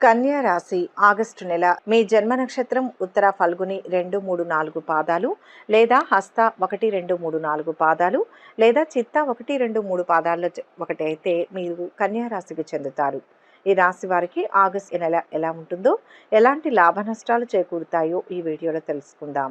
కన్యా రాశి ఆగస్టు నెల మీ జన్మ నక్షత్రం ఉత్తర ఫల్గుని రెండు మూడు నాలుగు పాదాలు లేదా హస్త ఒకటి రెండు మూడు నాలుగు పాదాలు లేదా చిత్త ఒకటి రెండు మూడు పాదాల్లో ఒకటి అయితే మీరు కన్యా రాశికి చెందుతారు. ఈ రాశి వారికి ఆగస్టు నెల ఎలా ఉంటుందో ఎలాంటి లాభ నష్టాలు చేకూరుతాయో ఈ వీడియోలో తెలుసుకుందాం.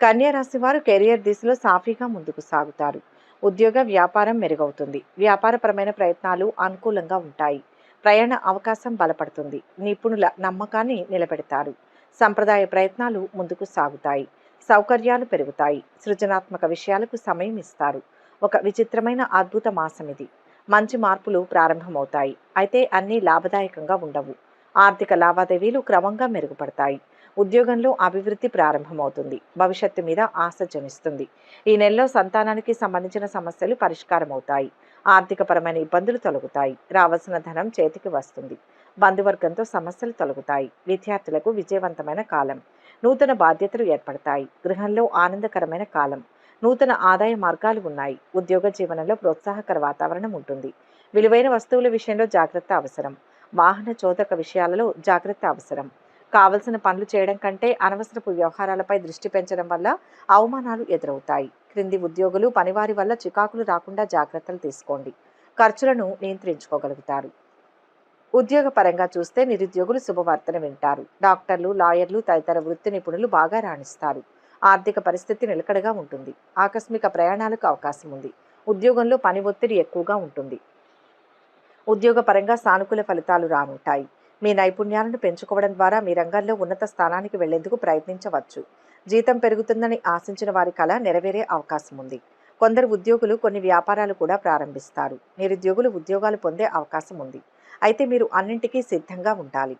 కన్యా రాశి వారు కెరియర్ దిశలో సాఫీగా ముందుకు సాగుతారు. ఉద్యోగ వ్యాపారం మెరుగవుతుంది. వ్యాపారపరమైన ప్రయత్నాలు అనుకూలంగా ఉంటాయి. ప్రయాణ అవకాశం బలపడుతుంది. నిపుణుల నమ్మకాన్ని నిలబెడతారు. సంప్రదాయ ప్రయత్నాలు ముందుకు సాగుతాయి. సౌకర్యాలు పెరుగుతాయి. సృజనాత్మక విషయాలకు సమయం ఇస్తారు. ఒక విచిత్రమైన అద్భుత మాసం ఇది. మంచి మార్పులు ప్రారంభమవుతాయి. అయితే అన్నీ లాభదాయకంగా ఉండవు. ఆర్థిక లావాదేవీలు క్రమంగా మెరుగుపడతాయి. ఉద్యోగంలో అభివృద్ధి ప్రారంభమవుతుంది. భవిష్యత్తు మీద ఆశ జనిస్తుంది. ఈ నెలలో సంతానానికి సంబంధించిన సమస్యలు పరిష్కారమవుతాయి. ఆర్థికపరమైన ఇబ్బందులు తొలగుతాయి. రావాల్సిన ధనం చేతికి వస్తుంది. బంధువర్గంతో సమస్యలు తొలగుతాయి. విద్యార్థులకు విజయవంతమైన కాలం. నూతన బాధ్యతలు ఏర్పడతాయి. గృహంలో ఆనందకరమైన కాలం. నూతన ఆదాయ మార్గాలు ఉన్నాయి. ఉద్యోగ జీవనంలో ప్రోత్సాహకర వాతావరణం ఉంటుంది. విలువైన వస్తువుల విషయంలో జాగ్రత్త అవసరం. వాహన చోదక విషయాలలో జాగ్రత్త అవసరం. కావలసిన పనులు చేయడం కంటే అనవసరపు వ్యవహారాలపై దృష్టి పెంచడం వల్ల అవమానాలు ఎదురవుతాయి. క్రింది ఉద్యోగులు పనివారి వల్ల చికాకులు రాకుండా జాగ్రత్తలు తీసుకోండి. ఖర్చులను నియంత్రించుకోగలుగుతారు. ఉద్యోగ పరంగా చూస్తే నిరుద్యోగులు శుభవార్తను వింటారు. డాక్టర్లు లాయర్లు తదితర వృత్తి నిపుణులు బాగా రాణిస్తారు. ఆర్థిక పరిస్థితి నిలకడగా ఉంటుంది. ఆకస్మిక ప్రయాణాలకు అవకాశం ఉంది. ఉద్యోగంలో పని ఒత్తిడి ఎక్కువగా ఉంటుంది. ఉద్యోగపరంగా సానుకూల ఫలితాలు రానుంటాయి. మీ నైపుణ్యాలను పెంచుకోవడం ద్వారా మీ రంగంలో ఉన్నత స్థానానికి వెళ్ళేందుకు ప్రయత్నించవచ్చు. జీతం పెరుగుతుందని ఆశించిన వారి కళ నెరవేరే అవకాశం ఉంది. కొందరు ఉద్యోగులు కొన్ని వ్యాపారాలు కూడా ప్రారంభిస్తారు. నిరుద్యోగులు ఉద్యోగాలు పొందే అవకాశం ఉంది. అయితే మీరు అన్నింటికీ సిద్ధంగా ఉండాలి.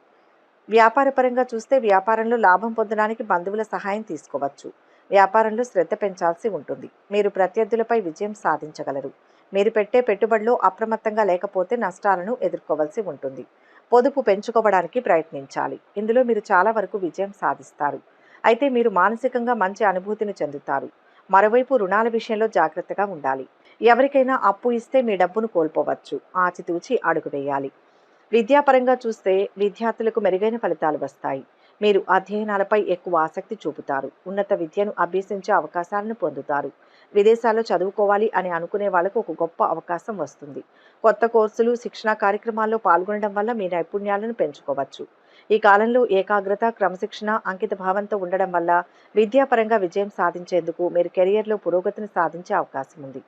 వ్యాపారపరంగా చూస్తే వ్యాపారంలో లాభం పొందడానికి బంధువుల సహాయం తీసుకోవచ్చు. వ్యాపారంలో శ్రద్ధ పెంచాల్సి ఉంటుంది. మీరు ప్రత్యర్థులపై విజయం సాధించగలరు. మీరు పెట్టే పెట్టుబడిలో అప్రమత్తంగా లేకపోతే నష్టాలను ఎదుర్కోవాల్సి ఉంటుంది. పొదుపు పెంచుకోవడానికి ప్రయత్నించాలి. ఇందులో మీరు చాలా వరకు విజయం సాధిస్తారు. అయితే మీరు మానసికంగా మంచి అనుభూతిని చెందుతారు. మరోవైపు రుణాల విషయంలో జాగ్రత్తగా ఉండాలి. ఎవరికైనా అప్పు ఇస్తే మీ డబ్బును కోల్పోవచ్చు. ఆచితూచి అడుగు వేయాలి. విద్యాపరంగా చూస్తే విద్యార్థులకు మెరుగైన ఫలితాలు వస్తాయి. మీరు అధ్యయనాలపై ఎక్కువ ఆసక్తి చూపుతారు. ఉన్నత విద్యను అభ్యసించే అవకాశాలను పొందుతారు. విదేశాల్లో చదువుకోవాలి అని అనుకునే వాళ్ళకు ఒక గొప్ప అవకాశం వస్తుంది. కొత్త కోర్సులు శిక్షణా కార్యక్రమాల్లో పాల్గొనడం వల్ల మీ నైపుణ్యాలను పెంచుకోవచ్చు. ఈ కాలంలో ఏకాగ్రత క్రమశిక్షణ అంకిత భావంతో ఉండడం వల్ల విద్యాపరంగా విజయం సాధించేందుకు మీరు కెరియర్లో పురోగతిని సాధించే అవకాశం ఉంది.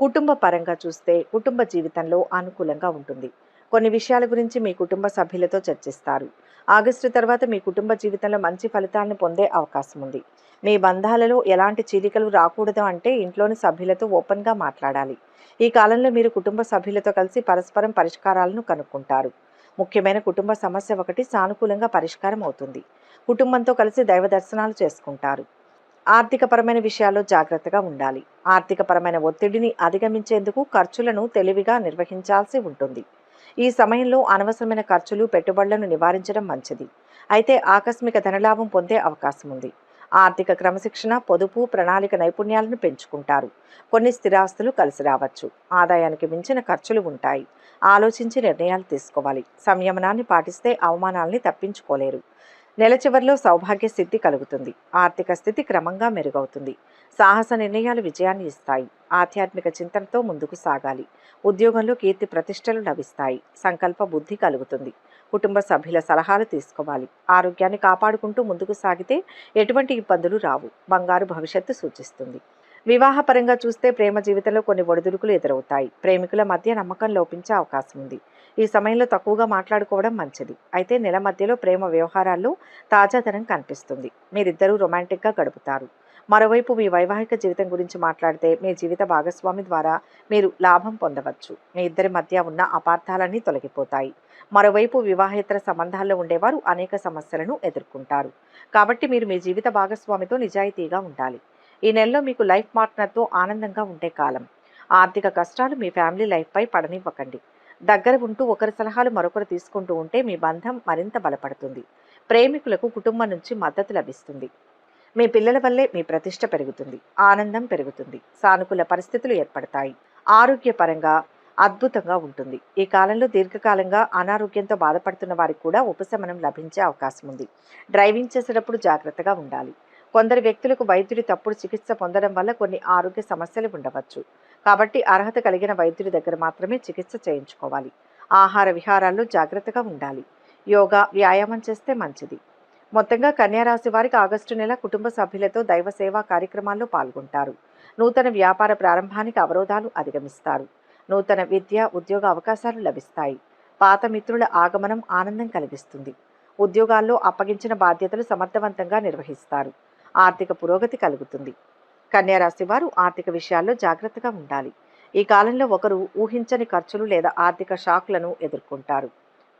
కుటుంబ పరంగా చూస్తే కుటుంబ జీవితంలో అనుకూలంగా ఉంటుంది. కొన్ని విషయాల గురించి మీ కుటుంబ సభ్యులతో చర్చిస్తారు. ఆగస్టు తర్వాత మీ కుటుంబ జీవితంలో మంచి ఫలితాలను పొందే అవకాశం ఉంది. మీ బంధాలలో ఎలాంటి చీలికలు రాకూడదు అంటే ఇంట్లోని సభ్యులతో ఓపెన్గా మాట్లాడాలి. ఈ కాలంలో మీరు కుటుంబ సభ్యులతో కలిసి పరస్పరం పరిష్కారాలను కనుక్కుంటారు. ముఖ్యమైన కుటుంబ సమస్య ఒకటి సానుకూలంగా పరిష్కారం అవుతుంది. కుటుంబంతో కలిసి దైవ దర్శనాలు చేసుకుంటారు. ఆర్థికపరమైన విషయాల్లో జాగ్రత్తగా ఉండాలి. ఆర్థికపరమైన ఒత్తిడిని అధిగమించేందుకు ఖర్చులను తెలివిగా నిర్వహించాల్సి ఉంటుంది. ఈ సమయంలో అనవసరమైన ఖర్చులు పెట్టుబడులను నివారించడం మంచిది. అయితే ఆకస్మిక ధనలాభం పొందే అవకాశం ఉంది. ఆర్థిక క్రమశిక్షణ పొదుపు ప్రణాళిక నైపుణ్యాలను పెంచుకుంటారు. కొన్ని స్థిరాస్తులు కలిసి రావచ్చు. ఆదాయానికి మించిన ఖర్చులు ఉంటాయి. ఆలోచించి నిర్ణయాలు తీసుకోవాలి. సంయమనాన్ని పాటిస్తే అవమానాల్ని తప్పించుకోలేరు. నెల చివరిలో సౌభాగ్య సిద్ధి కలుగుతుంది. ఆర్థిక స్థితి క్రమంగా మెరుగవుతుంది. సాహస నిర్ణయాలు విజయాన్ని ఇస్తాయి. ఆధ్యాత్మిక చింతనతో ముందుకు సాగాలి. ఉద్యోగంలో కీర్తి ప్రతిష్టలు లభిస్తాయి. సంకల్ప బుద్ధి కలుగుతుంది. కుటుంబ సభ్యుల సలహాలు తీసుకోవాలి. ఆరోగ్యాన్ని కాపాడుకుంటూ ముందుకు సాగితే ఎటువంటి ఇబ్బందులు రావు. బంగారు భవిష్యత్తు సూచిస్తుంది. వివాహపరంగా చూస్తే ప్రేమ జీవితంలో కొన్ని ఒడిదుడుకులు ఎదురవుతాయి. ప్రేమికుల మధ్య నమ్మకం లోపించే అవకాశం ఉంది. ఈ సమయంలో తక్కువగా మాట్లాడుకోవడం మంచిది. అయితే నెల మధ్యలో ప్రేమ వ్యవహారాల్లో తాజాదనం కనిపిస్తుంది. మీరిద్దరూ రొమాంటిక్గా గడుపుతారు. మరోవైపు మీ వైవాహిక జీవితం గురించి మాట్లాడితే మీ జీవిత భాగస్వామి ద్వారా మీరు లాభం పొందవచ్చు. మీ ఇద్దరి మధ్య ఉన్న అపార్థాలన్నీ తొలగిపోతాయి. మరోవైపు వివాహేతర సంబంధాల్లో ఉండేవారు అనేక సమస్యలను ఎదుర్కొంటారు. కాబట్టి మీరు మీ జీవిత భాగస్వామితో నిజాయితీగా ఉండాలి. ఈ నెలలో మీకు లైఫ్ పార్ట్నర్తో ఆనందంగా ఉండే కాలం. ఆర్థిక కష్టాలు మీ ఫ్యామిలీ లైఫ్పై పడనివ్వకండి. దగ్గర ఉంటూ ఒకరి సలహాలు మరొకరు తీసుకుంటూ ఉంటే మీ బంధం మరింత బలపడుతుంది. ప్రేమికులకు కుటుంబం నుంచి మద్దతు లభిస్తుంది. మీ పిల్లల వల్లే మీ ప్రతిష్ట పెరుగుతుంది ఆనందం పెరుగుతుంది సానుకూల పరిస్థితులు ఏర్పడతాయి ఆరోగ్యపరంగా అద్భుతంగా ఉంటుంది. ఈ కాలంలో దీర్ఘకాలంగా అనారోగ్యంతో బాధపడుతున్న వారికి కూడా ఉపశమనం లభించే అవకాశం ఉంది. డ్రైవింగ్ చేసేటప్పుడు జాగ్రత్తగా ఉండాలి. కొందరు వ్యక్తులకు వైద్యుడి తప్పుడు చికిత్స పొందడం వల్ల కొన్ని ఆరోగ్య సమస్యలు ఉండవచ్చు. కాబట్టి అర్హత కలిగిన వైద్యుడి దగ్గర మాత్రమే చికిత్స చేయించుకోవాలి. ఆహార విహారాల్లో జాగ్రత్తగా ఉండాలి. యోగా వ్యాయామం చేస్తే మంచిది. మొత్తంగా కన్యారాశి వారికి ఆగస్టు నెల కుటుంబ సభ్యులతో దైవ సేవా కార్యక్రమాల్లో పాల్గొంటారు. నూతన వ్యాపార ప్రారంభానికి అవరోధాలు అధిగమిస్తారు. నూతన విద్య ఉద్యోగ అవకాశాలు లభిస్తాయి. పాత మిత్రుల ఆగమనం ఆనందం కలిగిస్తుంది. ఉద్యోగాల్లో అప్పగించిన బాధ్యతలు సమర్థవంతంగా నిర్వహిస్తారు. ఆర్థిక పురోగతి కలుగుతుంది. కన్యారాశి వారు ఆర్థిక విషయాల్లో జాగ్రత్తగా ఉండాలి. ఈ కాలంలో ఒకరు ఊహించని ఖర్చులు లేదా ఆర్థిక షాక్లను ఎదుర్కొంటారు.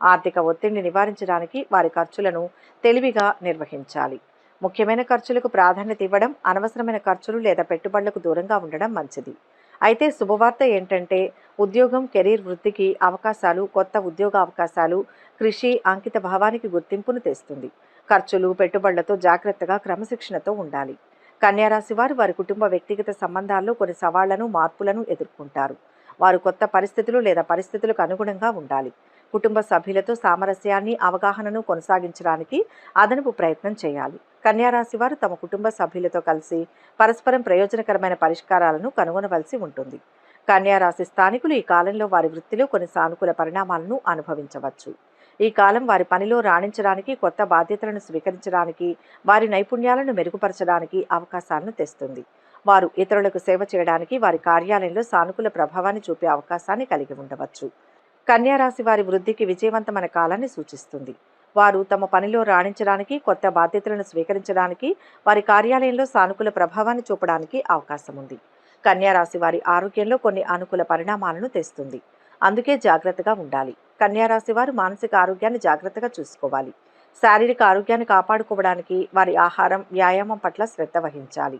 ఆర్థిక ఒత్తిడిని నివారించడానికి వారి ఖర్చులను తెలివిగా నిర్వహించాలి. ముఖ్యమైన ఖర్చులకు ప్రాధాన్యత ఇవ్వడం అనవసరమైన ఖర్చులు లేదా పెట్టుబడులకు దూరంగా ఉండడం మంచిది. అయితే శుభవార్త ఏంటంటే ఉద్యోగం కెరీర్ వృద్ధికి అవకాశాలు కొత్త ఉద్యోగ అవకాశాలు కృషి అంకిత భావానికి గుర్తింపును తెస్తుంది. ఖర్చులు పెట్టుబడులతో జాగ్రత్తగా క్రమశిక్షణతో ఉండాలి. కన్యారాశి వారు వారి కుటుంబ వ్యక్తిగత సంబంధాల్లో కొన్ని సవాళ్ళను మార్పులను ఎదుర్కొంటారు. వారు కొత్త పరిస్థితులు లేదా పరిస్థితులకు అనుగుణంగా ఉండాలి. కుటుంబ సభ్యులతో సామరస్యాన్ని అవగాహనను కొనసాగించడానికి అదనపు ప్రయత్నం చేయాలి. కన్యారాశి వారు తమ కుటుంబ సభ్యులతో కలిసి పరస్పరం ప్రయోజనకరమైన పరిష్కారాలను కనుగొనవలసి ఉంటుంది. కన్యారాశి స్థానికులు ఈ కాలంలో వారి వృత్తిలో కొన్ని సానుకూల పరిణామాలను అనుభవించవచ్చు. ఈ కాలం వారి పనిలో రాణించడానికి కొత్త బాధ్యతలను స్వీకరించడానికి వారి నైపుణ్యాలను మెరుగుపరచడానికి అవకాశాలను తెస్తుంది. వారు ఇతరులకు సేవ చేయడానికి వారి కార్యాలయంలో సానుకూల ప్రభావాన్ని చూపే అవకాశాన్ని కలిగి ఉండవచ్చు. కన్యారాశి వారి వృద్ధికి విజయవంతమైన కాలాన్ని సూచిస్తుంది. వారు తమ పనిలో రాణించడానికి కొత్త బాధ్యతలను స్వీకరించడానికి వారి కార్యాలయంలో సానుకూల ప్రభావాన్ని చూపడానికి అవకాశం ఉంది కన్యారాశి వారి ఆరోగ్యంలో కొన్ని అనుకూల పరిణామాలను తెస్తుంది. అందుకే జాగ్రత్తగా ఉండాలి. కన్యారాశి వారు మానసిక ఆరోగ్యాన్ని జాగ్రత్తగా చూసుకోవాలి. శారీరక ఆరోగ్యాన్ని కాపాడుకోవడానికి వారి ఆహారం వ్యాయామం పట్ల శ్రద్ధ వహించాలి.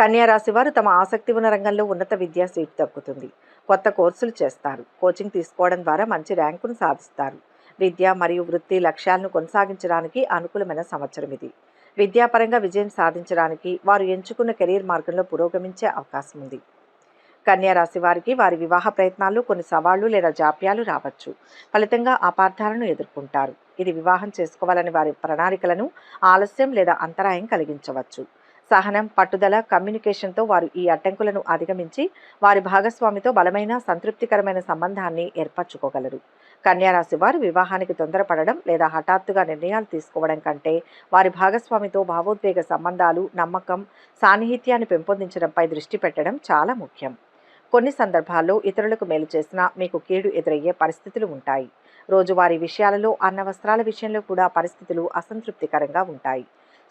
కన్యారాశి వారు తమ ఆసక్తి ఉన్న రంగంలో ఉన్నత విద్యా సీట్ దక్కుతుంది. కొత్త కోర్సులు చేస్తారు. కోచింగ్ తీసుకోవడం ద్వారా మంచి ర్యాంకును సాధిస్తారు. విద్య మరియు వృత్తి లక్ష్యాలను కొనసాగించడానికి అనుకూలమైన సంవత్సరం ఇది. విద్యాపరంగా విజయం సాధించడానికి వారు ఎంచుకున్న కెరీర్ మార్గంలో పురోగమించే అవకాశం ఉంది. కన్యారాశి వారికి వారి వివాహ ప్రయత్నాలు కొన్ని సవాళ్ళు లేదా జాప్యాలు రావచ్చు. ఫలితంగా అపార్థాలను ఎదుర్కొంటారు. ఇది వివాహం చేసుకోవాలని వారి ప్రణాళికలను ఆలస్యం లేదా అంతరాయం కలిగించవచ్చు. సహనం పట్టుదల కమ్యూనికేషన్తో వారు ఈ అడ్డంకులను అధిగమించి వారి భాగస్వామితో బలమైన సంతృప్తికరమైన సంబంధాన్ని ఏర్పరచుకోగలరు. కన్యారాశి వారు వివాహానికి తొందరపడడం లేదా హఠాత్తుగా నిర్ణయాలు తీసుకోవడం కంటే వారి భాగస్వామితో భావోద్వేగ సంబంధాలు నమ్మకం సాన్నిహిత్యాన్ని పెంపొందించడంపై దృష్టి పెట్టడం చాలా ముఖ్యం. కొన్ని సందర్భాల్లో ఇతరులకు మేలు చేసినా మీకు కీడు ఎదురయ్యే పరిస్థితులు ఉంటాయి. రోజువారీ విషయాలలో అన్న వస్త్రాల విషయంలో కూడా పరిస్థితులు అసంతృప్తికరంగా ఉంటాయి.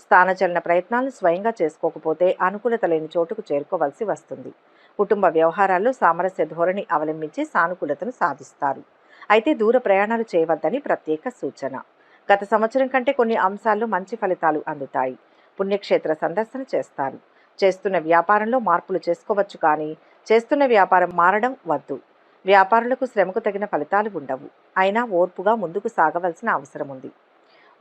స్థానచలన ప్రయత్నాలను స్వయంగా చేసుకోకపోతే అనుకూలత లేని చోటుకు చేరుకోవాల్సి వస్తుంది. కుటుంబ వ్యవహారాల్లో సామరస్య ధోరణి అవలంబించి సానుకూలతను సాధిస్తారు. అయితే దూర ప్రయాణాలు చేయవద్దని ప్రత్యేక సూచన. గత సంవత్సరం కంటే కొన్ని అంశాల్లో మంచి ఫలితాలు అందుతాయి. పుణ్యక్షేత్ర సందర్శన చేస్తారు. చేస్తున్న వ్యాపారంలో మార్పులు చేసుకోవచ్చు కానీ చేస్తున్న వ్యాపారం మారడం వద్దు. వ్యాపారులకు శ్రమకు తగిన ఫలితాలు ఉండవు. అయినా ఓర్పుగా ముందుకు సాగవలసిన అవసరం ఉంది.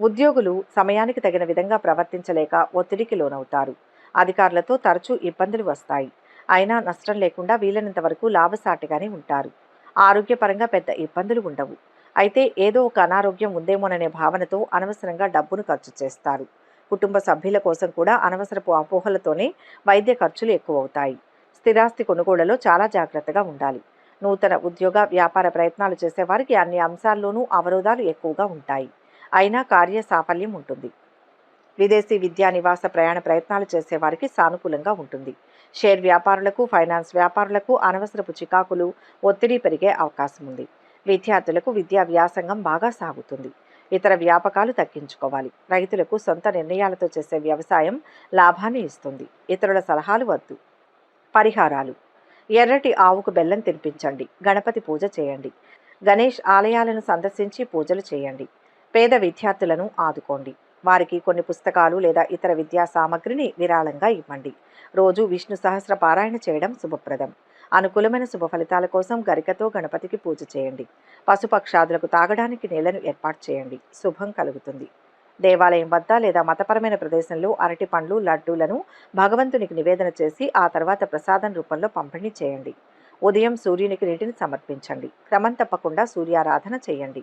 ఉద్యోగులు సమయానికి తగిన విధంగా ప్రవర్తించలేక ఒత్తిడికి లోనవుతారు. అధికారులతో తరచూ ఇబ్బందులు వస్తాయి. అయినా నష్టం లేకుండా వీలైనంత వరకు లాభసాటిగానే ఉంటారు. ఆరోగ్యపరంగా పెద్ద ఇబ్బందులు ఉండవు. అయితే ఏదో ఒక అనారోగ్యం ఉందేమోననే భావనతో అనవసరంగా డబ్బును ఖర్చు చేస్తారు. కుటుంబ సభ్యుల కోసం కూడా అనవసరపు అపోహలతోనే వైద్య ఖర్చులు ఎక్కువవుతాయి. స్థిరాస్తి కొనుగోళ్ళలో చాలా జాగ్రత్తగా ఉండాలి. నూతన ఉద్యోగ వ్యాపార ప్రయత్నాలు చేసేవారికి అన్ని అంశాల్లోనూ అవరోధాలు ఎక్కువగా ఉంటాయి. అయినా కార్య సాఫల్యం ఉంటుంది. విదేశీ విద్యా నివాస ప్రయాణ ప్రయత్నాలు చేసేవారికి సానుకూలంగా ఉంటుంది. షేర్ వ్యాపారులకు ఫైనాన్స్ వ్యాపారులకు అనవసరపు చికాకులు ఒత్తిడి పెరిగే అవకాశం ఉంది. విద్యార్థులకు విద్యా వ్యాసంగం బాగా సాగుతుంది. ఇతర వ్యాపకాలు తగ్గించుకోవాలి. రైతులకు సొంత నిర్ణయాలతో చేసే వ్యవసాయం లాభాన్ని ఇస్తుంది. ఇతరుల సలహాలు వద్దు. పరిహారాలు. ఎర్రటి ఆవుకు బెల్లం తినిపించండి. గణపతి పూజ చేయండి. గణేష్ ఆలయాలను సందర్శించి పూజలు చేయండి. పేద విద్యార్థులను ఆదుకోండి. వారికి కొన్ని పుస్తకాలు లేదా ఇతర విద్యా సామగ్రిని విరాళంగా ఇవ్వండి. రోజు విష్ణు సహస్ర పారాయణ చేయడం శుభప్రదం. అనుకూలమైన శుభ ఫలితాల కోసం గరికతో గణపతికి పూజ చేయండి. పశుపక్షాదులకు తాగడానికి నీళ్ళను ఏర్పాటు చేయండి. శుభం కలుగుతుంది. దేవాలయం వద్ద లేదా మతపరమైన ప్రదేశంలో అరటి పండ్లు లడ్డూలను భగవంతునికి నివేదన చేసి ఆ తర్వాత ప్రసాదం రూపంలో పంపిణీ చేయండి. ఉదయం సూర్యునికి నీటిని సమర్పించండి. క్రమం తప్పకుండా సూర్యారాధన చేయండి.